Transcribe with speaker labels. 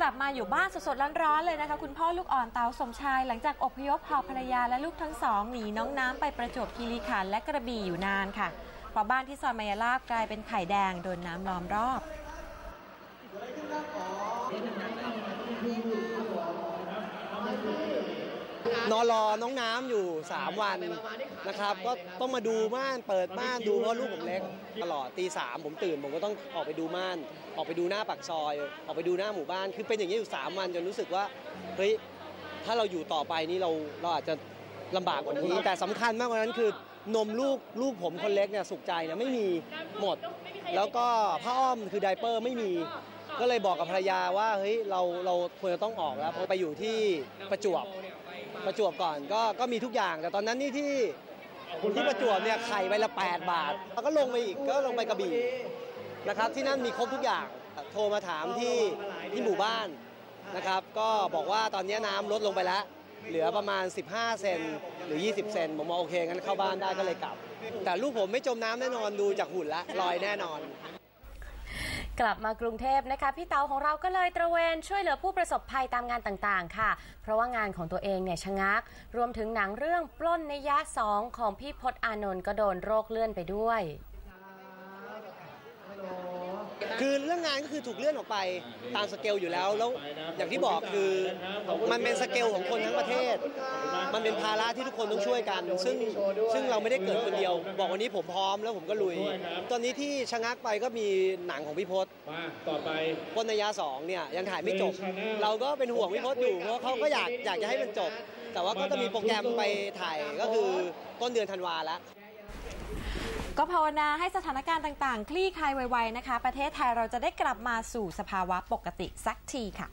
Speaker 1: กลับมาอยู่บ้านสดๆร้อนๆเลยนะคะ คุณพ่อลูกอ่อนเตาสมชาย หลังจากอพยพหอบภรรยาและลูกทั้งสองหนีน้องน้ำไปประจวบคีรีขันธ์และกระบี่อยู่นานค่ะเพราะบ้านที่ซอยมายาลาบกลายเป็นไข่แดงโดนน้ำล้อมรอบ
Speaker 2: นอนรอน้องน้ำอยู่ 3 วันนะครับ ก็ต้องมาดูม่านเปิดม่านดูเพราะลูกผมเล็กตลอดตีสามผมตื่น ผมก็ต้องออกไปดูม่าน ออกไปดูหน้าปากซอย ออกไปดูหน้าหมู่บ้าน คือเป็นอย่างนี้อยู่ 3 วันจนรู้สึกว่าเฮ้ยถ้าเราอยู่ต่อไปนี่เราเราอาจจะลำบากกว่านี้ แต่สำคัญมากกว่านั้นคือนมลูกลูกผมคนเล็กเนี่ยสุขใจเนี่ยไม่มีหมด แล้วก็ผ้าอ้อมคือไดเปอร์ไม่มี ก็เลยบอกกับภรรยาว่าเฮ้ยเราเราควรจะต้องออกแล้วเพราะไปอยู่ที่ประจวบ ประจวบก่อนก็ก็มีทุกอย่าง แต่ตอนนั้นนี่ที่ที่ประจวบเนี่ยไข่ใบละ 8 บาทแล้วก็ลงไปอีกก็ลงไปกระบี่นะครับ ที่นั่นมีครบทุกอย่างโทรมาถามที่ที่หมู่บ้านนะครับ ก็บอกว่าตอนนี้น้ำลดลงไปแล้ว เหลือประมาณ 15 เซนหรือ 20 เซนผมมองโอเคงั้นเข้าบ้านได้ก็เลยกลับ แต่ลูกผมไม่จมน้ำแน่นอนดูจากหุ่นละลอยแน่นอน
Speaker 3: กลับมากรุงเทพนะคะ พี่เต๋าของเราก็เลยตระเวนช่วยเหลือผู้ประสบภัยตามงานต่างๆ ค่ะ เพราะว่างานของตัวเองเนี่ยชะงัก รวมถึงหนังเรื่องปล้นในยะสองของพี่พศอานนท์ก็โดนโรคเลื่อนไปด้วย
Speaker 2: คือเรื่องงานก็คือถูกเลื่อนออกไปตามสเกลอยู่แล้ว แล้วอย่างที่บอกคือมันเป็นสเกลของคนทั้งประเทศ มันเป็นภาระที่ทุกคนต้องช่วยกัน ซึ่งซึ่งเราไม่ได้เกิดคนเดียว บอกวันนี้ผมพร้อมแล้วผมก็ลุย ตอนนี้ที่ชะงักไปก็มีหนังของพี่พศ
Speaker 4: ต่อไป
Speaker 2: ปนนยาสองเนี่ยยังถ่ายไม่จบ เราก็เป็นห่วงพี่พศอยู่เพราะเขาก็อยากอยากจะให้มันจบ แต่ว่าก็จะมีโปรแกรมไปถ่ายก็คือต้นเดือนธันวาแล้ว
Speaker 1: ก็ภาวนาให้สถานการณ์ต่าง ๆ คลี่คลายไวๆนะคะ ประเทศไทยเราจะได้กลับมาสู่สภาวะปกติสักทีค่ะ